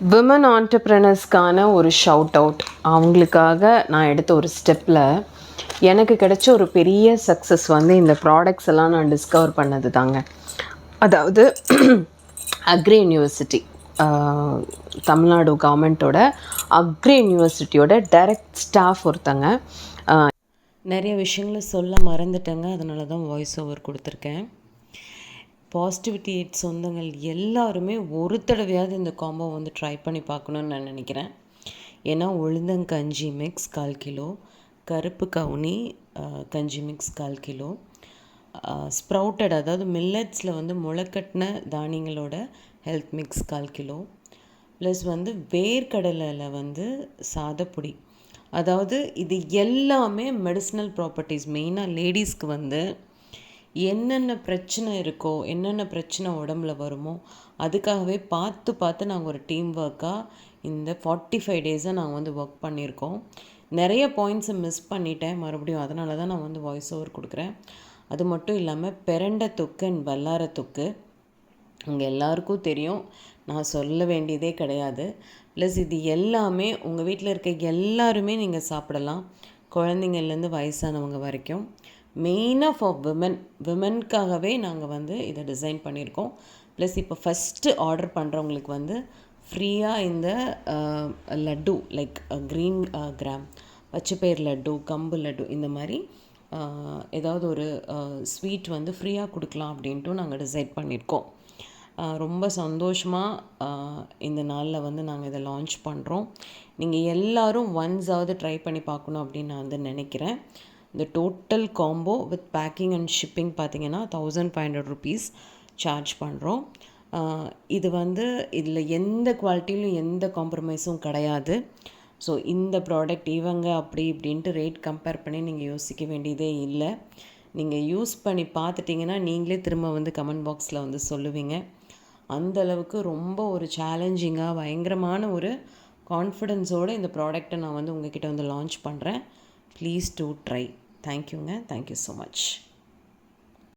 Women ஆண்டர்ப்ரனர்ஸ்க்கான ஒரு shout out அவங்களுக்காக நான் எடுத்த ஒரு ஸ்டெப்பில் எனக்கு கிடைச்ச ஒரு பெரிய சக்ஸஸ் வந்து இந்த ப்ராடக்ட்ஸ் எல்லாம் நான் டிஸ்கவர் பண்ணது தாங்க. அதாவது அக்ரி யூனிவர்சிட்டி தமிழ்நாடு கவர்மெண்ட்டோட அக்ரி யூனிவர்சிட்டியோட டைரக்ட் ஸ்டாஃப் ஒருத்தங்க. நிறைய விஷயங்களை சொல்ல மறந்துட்டேங்க. அதனால தான் வாய்ஸ் ஓவர் கொடுத்துருக்கேன். பாசிட்டிவிட்டி எயிட் சொந்தங்கள் எல்லாருமே ஒரு தடவையாவது இந்த காம்போ வந்து ட்ரை பண்ணி பார்க்கணுன்னு நான் நினைக்கிறேன். ஏன்னா உளுந்தங்கஞ்சி மிக்ஸ் கால் கிலோ கருப்பு கவுனி கஞ்சி மிக்ஸ் கால் கிலோ. ஸ்ப்ரவுட்டட் அதாவது மில்லட்ஸில் வந்து முளைக்கட்டின தானியங்களோட ஹெல்த் மிக்ஸ் கால் கிலோ. ப்ளஸ் வந்து வேர்க்கடலையில் வந்து சாதப்பொடி அதாவது இது எல்லாமே மெடிசினல் ப்ராப்பர்ட்டிஸ் மெயினாக லேடிஸ்க்கு வந்து என்னென்ன பிரச்சனை இருக்கோ என்னென்ன பிரச்சனை உடம்புல வருமோ அதுக்காகவே பார்த்து பார்த்து நாங்கள் ஒரு டீம் ஒர்க்காக இந்த ஃபார்ட்டி ஃபைவ் டேஸை நாங்கள் வந்து ஒர்க் பண்ணியிருக்கோம். நிறைய பாயிண்ட்ஸை மிஸ் பண்ணிட்டேன். மறுபடியும் அதனால தான் நான் வந்து வாய்ஸ் ஓவர் கொடுக்குறேன். அது மட்டும் இல்லாமல் பெரண்டை தொக்கு அண்ட் வல்லார தொக்கு. உங்கள் எல்லாருக்கும் தெரியும். நான் சொல்ல வேண்டியதே கிடையாது. ப்ளஸ் இது எல்லாமே உங்கள் வீட்டில் இருக்க எல்லாருமே நீங்கள் சாப்பிடலாம். குழந்தைங்கள்லேருந்து வயசானவங்க வரைக்கும். மெயினாக ஃபார் விமன் விமனுக்காகவே நாங்கள் வந்து இதை டிசைன் பண்ணியிருக்கோம். ப்ளஸ் இப்போ ஃபஸ்ட்டு ஆர்டர் பண்ணுறவங்களுக்கு வந்து ஃப்ரீயாக இந்த லட்டு லைக் க்ரீன் கிராம் பச்சைப்பயிர் லட்டு கம்பு லட்டு இந்த மாதிரி ஏதாவது ஒரு ஸ்வீட் வந்து ஃப்ரீயாக கொடுக்கலாம் அப்படின்ட்டு நாங்கள் டிசைட் பண்ணியிருக்கோம். ரொம்ப சந்தோஷமாக இந்த நாளில் வந்து நாங்கள் இதை லான்ச் பண்ணுறோம் நீங்கள் எல்லாரும் ஒன்ஸாவது ட்ரை பண்ணி பார்க்கணும் அப்படின்னு நான் வந்து நினைக்கிறேன். இந்த total combo with packing and shipping பார்த்தீங்கன்னா thousand five hundred rupees charge பண்ணுறோம் இது வந்து இதில் எந்த குவாலிட்டியிலும் எந்த காம்ப்ரமைஸும் கிடையாது. ஸோ இந்த ப்ராடக்ட் இவங்க அப்படி இப்படின்ட்டு ரேட் கம்பேர் பண்ணி நீங்கள் யோசிக்க வேண்டியதே இல்லை. நீங்கள் யூஸ் பண்ணி பார்த்துட்டிங்கன்னா நீங்களே திரும்ப வந்து கமெண்ட் பாக்ஸில் வந்து சொல்லுவீங்க. அந்த அளவுக்கு ரொம்ப ஒரு சேலஞ்சிங்காக பயங்கரமான ஒரு கான்ஃபிடென்ஸோடு இந்த ப்ராடக்ட்டை நான் வந்து உங்ககிட்ட வந்து லான்ச் பண்ணுறேன் ப்ளீஸ் டூ ட்ரை தேங்க்யூங்க தேங்க்யூ ஸோ மச்